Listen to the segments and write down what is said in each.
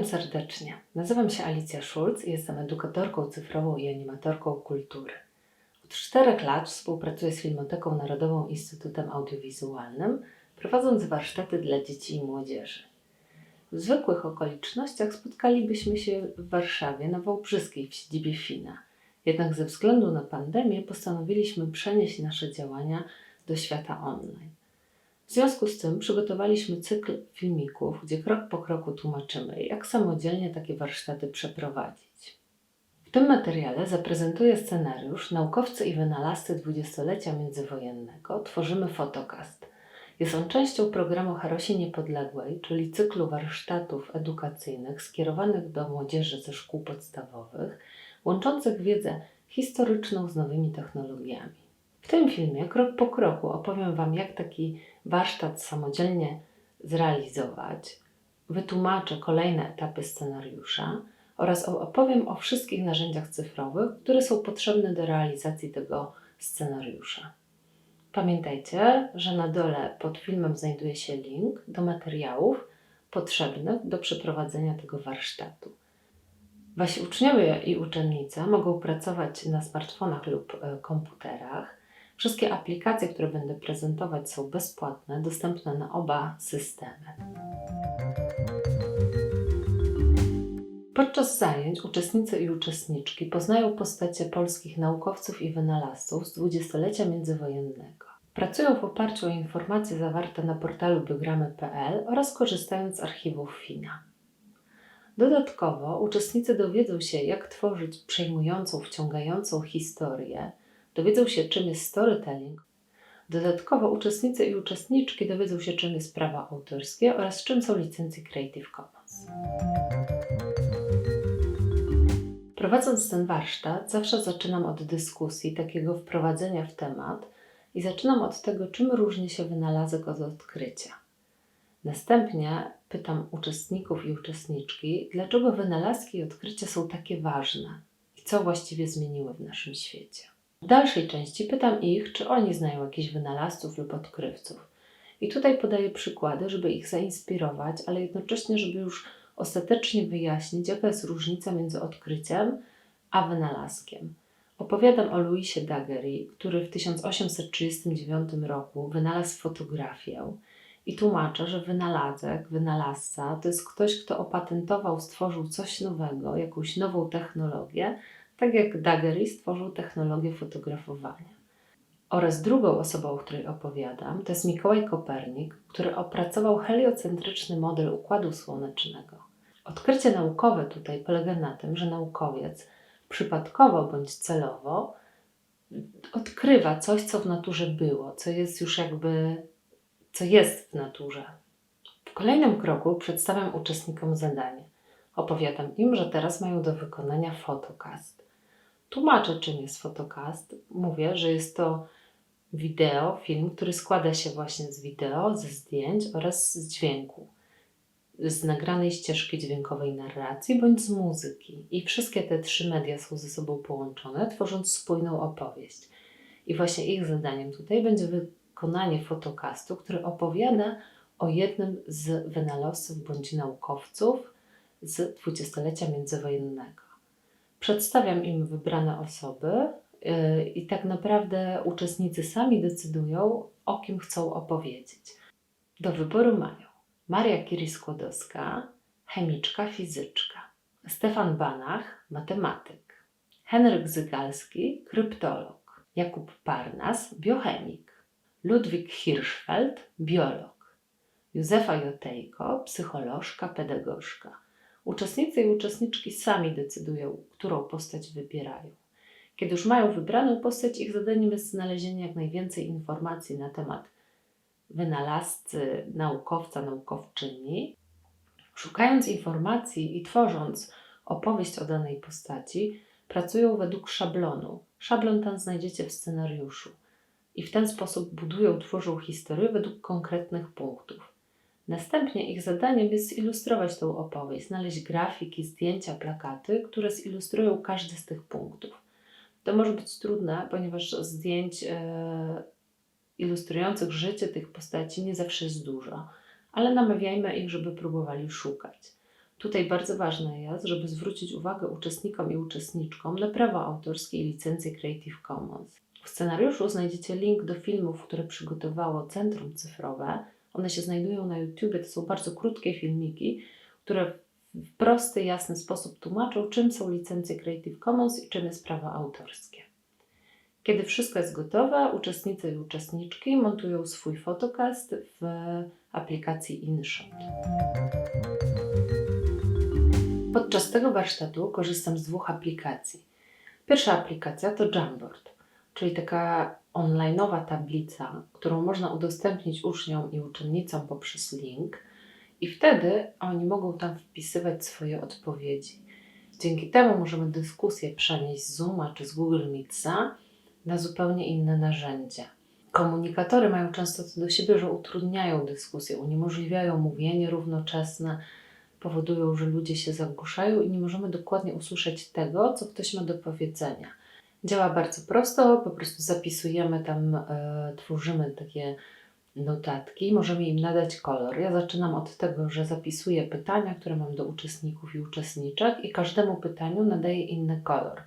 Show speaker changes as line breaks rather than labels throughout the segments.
Witam serdecznie. Nazywam się Alicja Szulc i jestem edukatorką cyfrową i animatorką kultury. Od czterech lat współpracuję z Filmoteką Narodową Instytutem Audiowizualnym, prowadząc warsztaty dla dzieci i młodzieży. W zwykłych okolicznościach spotkalibyśmy się w Warszawie na Wałbrzyskiej w siedzibie FINA. Jednak ze względu na pandemię postanowiliśmy przenieść nasze działania do świata online. W związku z tym przygotowaliśmy cykl filmików, gdzie krok po kroku tłumaczymy, jak samodzielnie takie warsztaty przeprowadzić. W tym materiale zaprezentuję scenariusz Naukowcy i wynalazcy dwudziestolecia międzywojennego tworzymy fotokast. Jest on częścią programu Harosi Niepodległej, czyli cyklu warsztatów edukacyjnych skierowanych do młodzieży ze szkół podstawowych, łączących wiedzę historyczną z nowymi technologiami. W tym filmie krok po kroku opowiem Wam, jak taki warsztat samodzielnie zrealizować, wytłumaczę kolejne etapy scenariusza oraz opowiem o wszystkich narzędziach cyfrowych, które są potrzebne do realizacji tego scenariusza. Pamiętajcie, że na dole pod filmem znajduje się link do materiałów potrzebnych do przeprowadzenia tego warsztatu. Wasi uczniowie i uczennice mogą pracować na smartfonach lub e, komputerach. Wszystkie aplikacje, które będę prezentować, są bezpłatne, dostępne na oba systemy. Podczas zajęć uczestnicy i uczestniczki poznają postacie polskich naukowców i wynalazców z dwudziestolecia międzywojennego. Pracują w oparciu o informacje zawarte na portalu bygramy.pl oraz korzystając z archiwów FINA. Dodatkowo uczestnicy dowiedzą się, jak tworzyć przejmującą, wciągającą historię, dowiedzą się, czym jest storytelling. Dodatkowo uczestnicy i uczestniczki dowiedzą się, czym jest prawa autorskie oraz czym są licencje Creative Commons. Prowadząc ten warsztat, zawsze zaczynam od dyskusji, takiego wprowadzenia w temat i zaczynam od tego, czym różni się wynalazek od odkrycia. Następnie pytam uczestników i uczestniczki, dlaczego wynalazki i odkrycia są takie ważne i co właściwie zmieniły w naszym świecie. W dalszej części pytam ich, czy oni znają jakichś wynalazców lub odkrywców. I tutaj podaję przykłady, żeby ich zainspirować, ale jednocześnie, żeby już ostatecznie wyjaśnić, jaka jest różnica między odkryciem a wynalazkiem. Opowiadam o Louisie Daguerre, który w 1839 roku wynalazł fotografię i tłumaczę, że wynalazek, wynalazca to jest ktoś, kto opatentował, stworzył coś nowego, jakąś nową technologię, tak jak Daguerre stworzył technologię fotografowania. Oraz drugą osobą, o której opowiadam, to jest Mikołaj Kopernik, który opracował heliocentryczny model układu słonecznego. Odkrycie naukowe tutaj polega na tym, że naukowiec przypadkowo bądź celowo odkrywa coś, co w naturze było, co jest już jakby, co jest w naturze. W kolejnym kroku przedstawiam uczestnikom zadanie. Opowiadam im, że teraz mają do wykonania fotokast. Tłumaczę, czym jest fotokast. Mówię, że jest to wideo, film, który składa się właśnie z wideo, ze zdjęć oraz z dźwięku z nagranej ścieżki dźwiękowej narracji bądź z muzyki. I wszystkie te trzy media są ze sobą połączone, tworząc spójną opowieść. I właśnie ich zadaniem tutaj będzie wykonanie fotokastu, który opowiada o jednym z wynalazców bądź naukowców z dwudziestolecia międzywojennego. Przedstawiam im wybrane osoby yy, i tak naprawdę uczestnicy sami decydują, o kim chcą opowiedzieć. Do wyboru mają Maria Curie-Skłodowska, chemiczka, fizyczka, Stefan Banach, matematyk, Henryk Zygalski, kryptolog, Jakub Parnas, biochemik, Ludwik Hirschfeld, biolog, Józefa Jotejko, psycholożka, pedagogzka. Uczestnicy i uczestniczki sami decydują, którą postać wybierają. Kiedy już mają wybraną postać, ich zadaniem jest znalezienie jak najwięcej informacji na temat wynalazcy, naukowca, naukowczyni, szukając informacji i tworząc opowieść o danej postaci, pracują według szablonu. Szablon ten znajdziecie w scenariuszu. I w ten sposób budują, tworzą historię według konkretnych punktów. Następnie ich zadaniem jest zilustrować tą opowieść, znaleźć grafiki, zdjęcia, plakaty, które zilustrują każdy z tych punktów. To może być trudne, ponieważ zdjęć e, ilustrujących życie tych postaci nie zawsze jest dużo, ale namawiajmy ich, żeby próbowali szukać. Tutaj bardzo ważne jest, żeby zwrócić uwagę uczestnikom i uczestniczkom na prawa autorskie i licencje Creative Commons. W scenariuszu znajdziecie link do filmów, które przygotowało Centrum Cyfrowe. One się znajdują na YouTube. To są bardzo krótkie filmiki, które w prosty, jasny sposób tłumaczą, czym są licencje Creative Commons i czym jest prawo autorskie. Kiedy wszystko jest gotowe, uczestnicy i uczestniczki montują swój photocast w aplikacji InShot. Podczas tego warsztatu korzystam z dwóch aplikacji. Pierwsza aplikacja to Jamboard, czyli taka onlineowa tablica, którą można udostępnić uczniom i uczennicom poprzez link i wtedy oni mogą tam wpisywać swoje odpowiedzi. Dzięki temu możemy dyskusję przenieść z Zooma czy z Google Meetsa na zupełnie inne narzędzia. Komunikatory mają często to do siebie, że utrudniają dyskusję, uniemożliwiają mówienie równoczesne, powodują, że ludzie się zagłuszają i nie możemy dokładnie usłyszeć tego, co ktoś ma do powiedzenia. Działa bardzo prosto, po prostu zapisujemy tam, e, tworzymy takie notatki, możemy im nadać kolor. Ja zaczynam od tego, że zapisuję pytania, które mam do uczestników i uczestniczek i każdemu pytaniu nadaję inny kolor.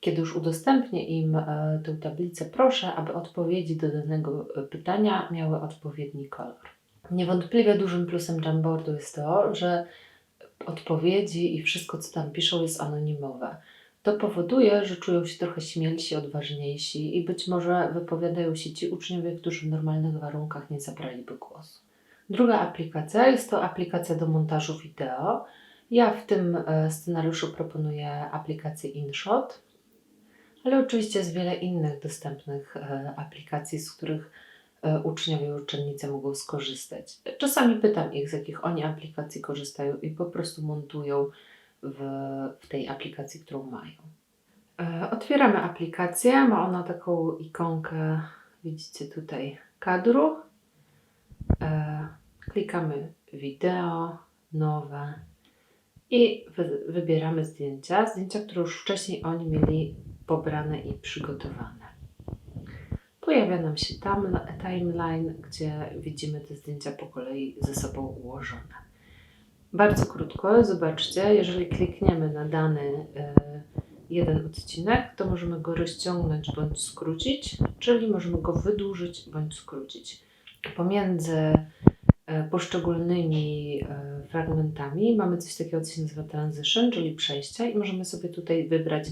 Kiedy już udostępnię im e, tę tablicę, proszę, aby odpowiedzi do danego e, pytania miały odpowiedni kolor. Niewątpliwie dużym plusem Jamboardu jest to, że odpowiedzi i wszystko, co tam piszą, jest anonimowe. To powoduje, że czują się trochę śmielsi, odważniejsi i być może wypowiadają się ci uczniowie, którzy w normalnych warunkach nie zabraliby głosu. Druga aplikacja jest to aplikacja do montażu wideo. Ja w tym e, scenariuszu proponuję aplikację InShot, ale oczywiście jest wiele innych dostępnych e, aplikacji, z których e, uczniowie i uczennice mogą skorzystać. Czasami pytam ich, z jakich oni aplikacji korzystają i po prostu montują w, w tej aplikacji, którą mają. E, Otwieramy aplikację. Ma ona taką ikonkę, widzicie tutaj, kadru. E, Klikamy wideo, nowe i wy, wybieramy zdjęcia. Zdjęcia, które już wcześniej oni mieli pobrane i przygotowane. Pojawia nam się tam timeline, gdzie widzimy te zdjęcia po kolei ze sobą ułożone. Bardzo krótko, zobaczcie, jeżeli klikniemy na dany e, jeden odcinek, to możemy go rozciągnąć bądź skrócić, czyli możemy go wydłużyć bądź skrócić. Pomiędzy e, poszczególnymi e, fragmentami mamy coś takiego, co się nazywa transition, czyli przejścia, i możemy sobie tutaj wybrać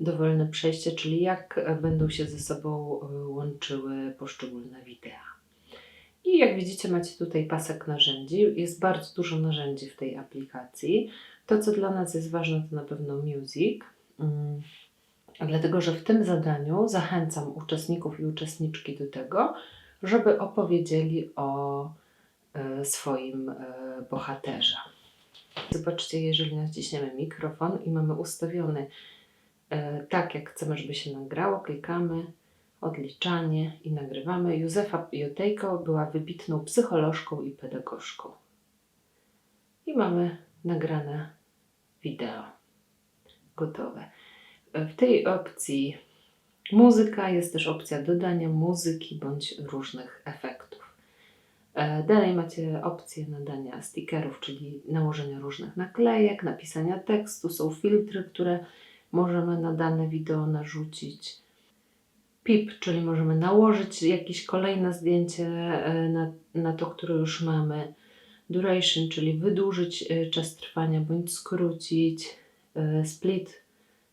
dowolne przejście, czyli jak będą się ze sobą łączyły poszczególne wideo. I jak widzicie, macie tutaj pasek narzędzi. Jest bardzo dużo narzędzi w tej aplikacji. To, co dla nas jest ważne, to na pewno music. Mm, Dlatego, że w tym zadaniu zachęcam uczestników i uczestniczki do tego, żeby opowiedzieli o e, swoim e, bohaterze. Zobaczcie, jeżeli naciśniemy mikrofon i mamy ustawiony e, tak, jak chcemy, żeby się nagrało, klikamy odliczanie i nagrywamy. Józefa Jotejko była wybitną psycholożką i pedagogzką. I mamy nagrane wideo. Gotowe. W tej opcji muzyka jest też opcja dodania muzyki bądź różnych efektów. E, Dalej macie opcję nadania stickerów, czyli nałożenia różnych naklejek, napisania tekstu. Są filtry, które możemy na dane wideo narzucić. PIP, czyli możemy nałożyć jakieś kolejne zdjęcie e, na, na to, które już mamy. Duration, czyli wydłużyć e, czas trwania bądź skrócić. E, Split,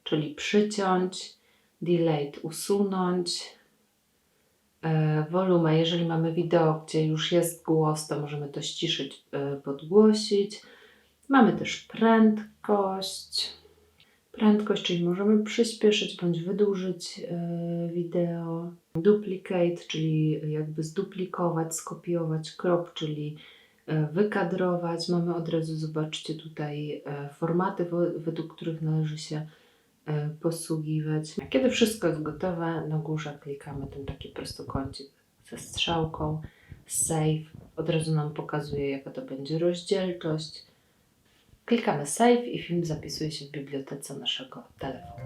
czyli przyciąć. Delayed, usunąć. Volume, jeżeli mamy wideo, gdzie już jest głos, to możemy to ściszyć, podgłosić. Mamy też prędkość. Prędkość, czyli możemy przyspieszyć bądź wydłużyć e, wideo. Duplicate, czyli jakby zduplikować, skopiować. Crop, czyli e, wykadrować. Mamy od razu, zobaczcie tutaj e, formaty, według których należy się posługiwać. Kiedy wszystko jest gotowe, na górze klikamy ten taki prostokącik ze strzałką, save. Od razu nam pokazuje, jaka to będzie rozdzielczość. Klikamy save i film zapisuje się w bibliotece naszego telefonu.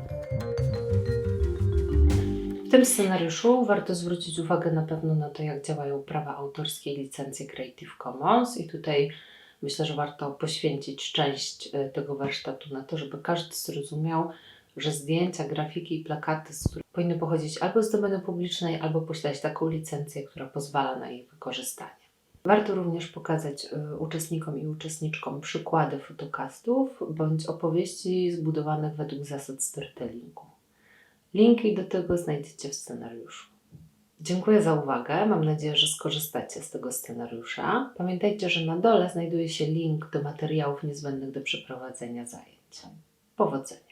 W tym scenariuszu warto zwrócić uwagę na pewno na to, jak działają prawa autorskie i licencje Creative Commons. I tutaj Myślę, że warto poświęcić część e, tego warsztatu na to, żeby każdy zrozumiał, że zdjęcia, grafiki i plakaty z powinny pochodzić albo z domeny publicznej, albo posiadać taką licencję, która pozwala na ich wykorzystanie. Warto również pokazać y, uczestnikom i uczestniczkom przykłady fotokastów bądź opowieści zbudowanych według zasad storytellingu. Linki do tego znajdziecie w scenariuszu. Dziękuję za uwagę. Mam nadzieję, że skorzystacie z tego scenariusza. Pamiętajcie, że na dole znajduje się link do materiałów niezbędnych do przeprowadzenia zajęć. Powodzenia!